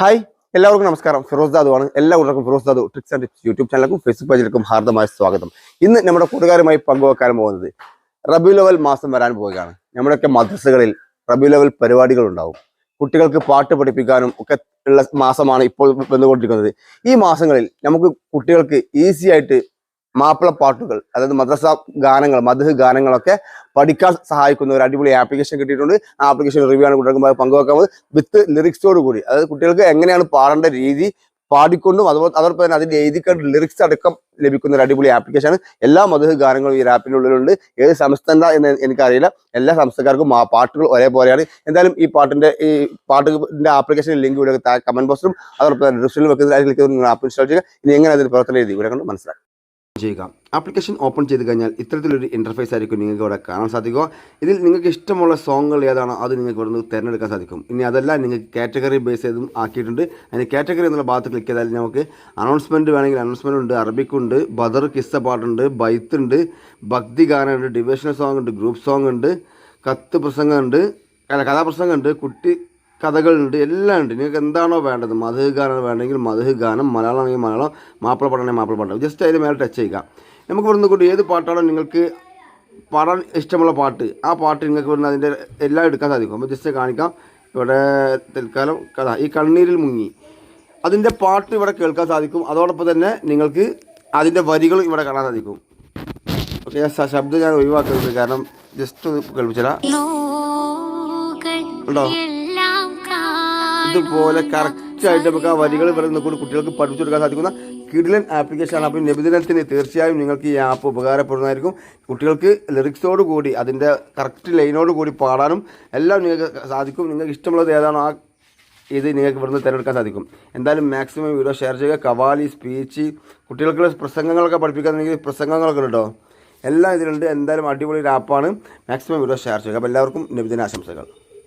Hi എല്ലാവർക്കും നമസ്കാരം. ഫിറോസ് ദാദു ആണ്. എല്ലാ എല്ലാവർക്കും Firoz Dadu tricks and tips YouTube ചാനലിലേക്കും Facebook പേജിലേക്കും ഹാർദമായ സ്വാഗതം. ഇന്ന് നമ്മുടെ കൂട്ടുകാരുമായി പങ്കുവെക്കാൻ പോകുന്നത് റബി ലെവൽ മാസം വരാൻ പോവുകയാണ്. നമ്മുടെയൊക്കെ മദ്രസകളിൽ റബി ലെവൽ പരിപാടികൾ ഉണ്ടാവും. കുട്ടികൾക്ക് പാട്ട് പഠിപ്പിക്കാനും ഒക്കെ ഉള്ള മാസമാണ് ഇപ്പോൾ വന്നുകൊണ്ടിരിക്കുന്നത്. ഈ മാസങ്ങളിൽ നമുക്ക് കുട്ടികൾക്ക് ഈസി ആയിട്ട് മാപ്പിള പാട്ടുകൾ അതായത് മദ്രസ ഗാനങ്ങൾ മധു ഗാനങ്ങളൊക്കെ പഠിക്കാൻ സഹായിക്കുന്ന ഒരു അടിപൊളി ആപ്ലിക്കേഷൻ കിട്ടിയിട്ടുണ്ട്. ആ ആപ്ലിക്കേഷൻ റിവ്യൂ ആണ് കുട്ടികൾക്ക് പങ്കുവെക്കാൻ വിത്ത് ലിറിക്സോട് കൂടി അതായത് കുട്ടികൾക്ക് എങ്ങനെയാണ് പാടേണ്ട രീതി പാടിക്കൊണ്ടും അതുപോലെ അതോടൊപ്പം തന്നെ അതിന്റെ എഴുതിക്കേണ്ട ലിറിക്സ് അടക്കം ലഭിക്കുന്ന ഒരു അടിപൊളി ആപ്ലിക്കേഷൻ എല്ലാ മധു ഗാനങ്ങളും ഈ ആപ്പിനുള്ളിലുണ്ട് ഏത് സംസ്ഥാന എന്ന് എനിക്കറിയില്ല. എല്ലാ സംസ്ഥാനക്കാർക്കും ആ പാട്ടുകൾ ഒരേപോലെയാണ്. എന്തായാലും ഈ പാട്ടിന്റെ ഈ പാട്ടിന്റെ ആപ്ലിക്കേഷൻ ലിങ്ക് ഇവിടെ കമന്റ് ബോക്സിലും അതോടൊപ്പം തന്നെ ഡിസ്ക്രിപ്ഷനിൽ വെക്കുന്ന ആപ്പ് ഇൻസ്റ്റാൾ ചെയ്യുക. ഇനി എങ്ങനെ അതിന് പ്രവർത്തന രീതി ഇവിടെ കൊണ്ട് മനസ്സിലാക്കാം. ചെയ്യുക. ആപ്ലിക്കേഷൻ ഓപ്പൺ ചെയ്ത് കഴിഞ്ഞാൽ ഇത്തരത്തിലൊരു ഇന്റർഫേസ് ആയിരിക്കും നിങ്ങൾക്ക് ഇവിടെ കാണാൻ സാധിക്കുക. ഇതിൽ നിങ്ങൾക്ക് ഇഷ്ടമുള്ള സോങ്ങുകൾ ഏതാണോ അത് നിങ്ങൾക്ക് ഇവിടെ നിന്ന് തിരഞ്ഞെടുക്കാൻ സാധിക്കും. ഇനി അതല്ല നിങ്ങൾക്ക് കാറ്റഗറി ബേസ് ചെയ്തും ആക്കിയിട്ടുണ്ട്. അതിന് കാറ്റഗറി എന്നുള്ള ഭാഗത്ത് ക്ലിക്ക് ചെയ്താൽ നമുക്ക് അനൗൺസ്മെന്റ് വേണമെങ്കിൽ അനൗൺസ്മെന്റ് ഉണ്ട് അറബിക്കുണ്ട് ബദർ കിസ്സ പാട്ടുണ്ട് ബൈത്ത് ഉണ്ട് ഭക്തി ഗാനമുണ്ട് ഡിവേഷണൽ സോങ് ഉണ്ട് ഗ്രൂപ്പ് സോങ് ഉണ്ട് കത്ത് പ്രസംഗമുണ്ട് അല്ല കഥാപ്രസംഗമുണ്ട് കുട്ടി കഥകളുണ്ട് എല്ലാം ഉണ്ട്. നിങ്ങൾക്ക് എന്താണോ വേണ്ടത് മധു ഗാനം വേണമെങ്കിൽ മധു ഗാനം മലയാളം ആണെങ്കിൽ മലയാളം മാപ്പിള പാട്ടാണെങ്കിൽ മാപ്പിള പാട്ട് ജസ്റ്റ് അതിന് മേലെ ടച്ച് ചെയ്യുക. നമുക്ക് ഇവിടുന്ന് കൂട്ടി ഏത് പാട്ടാണോ നിങ്ങൾക്ക് പാടാൻ ഇഷ്ടമുള്ള പാട്ട് ആ പാട്ട് നിങ്ങൾക്ക് ഇവിടുന്ന് അതിന്റെ എല്ലാം എടുക്കാൻ സാധിക്കും. അപ്പോൾ ജസ്റ്റ് കാണിക്കാം. ഇവിടെ തൽക്കാലം കഥ. ഈ കണ്ണീരിൽ മുങ്ങി. അതിന്റെ പാട്ട് ഇവിടെ കേൾക്കാൻ സാധിക്കും. അതോടൊപ്പം തന്നെ നിങ്ങൾക്ക് അതിന്റെ വരികൾ ഇവിടെ കാണാൻ സാധിക്കും. ഓക്കെ ശബ്ദം ഞാൻ ഒഴിവാക്കുന്നത് കാരണം ജസ്റ്റ് ഒന്ന് കേൾപ്പിച്ചാലോ ഉണ്ടോ? ഇതുപോലെ കറക്റ്റ് ആയിട്ട് നമുക്ക് ആ വരികൾ ഇവിടെ കൂടി കുട്ടികൾക്ക് പഠിപ്പിച്ചു കൊടുക്കാൻ സാധിക്കുന്ന കിഡിലൻ ആപ്ലിക്കേഷനാണ് അപ്പോൾ നബിദിനത്തിന് തീർച്ചയായും നിങ്ങൾക്ക് ഈ ആപ്പ് ഉപകാരപ്പെടുന്നതായിരിക്കും. കുട്ടികൾക്ക് ലിറിക്സോട് കൂടി അതിന്റെ കറക്റ്റ് ലൈനോട് കൂടി പാടാനും എല്ലാം നിങ്ങൾക്ക് സാധിക്കും. നിങ്ങൾക്ക് ഇഷ്ടമുള്ളത് ഏതാണോ ആ ഇത് നിങ്ങൾക്ക് ഇവിടുന്ന് തിരഞ്ഞെടുക്കാൻ സാധിക്കും. എന്തായാലും മാക്സിമം വീഡിയോ ഷെയർ ചെയ്യുക. കവാലി സ്പീച്ച് കുട്ടികൾക്കുള്ള പ്രസംഗങ്ങളൊക്കെ പഠിപ്പിക്കാന്നുണ്ടെങ്കിൽ പ്രസംഗങ്ങളൊക്കെ ഉണ്ടോ എല്ലാം ഇതിലുണ്ട്. എന്തായാലും അടിപൊളി ഒരു ആപ്പാണ് മാക്സിമം വീഡിയോ ഷെയർ ചെയ്യുക. അപ്പോൾ എല്ലാവർക്കും നബിദിന ആശംസകൾ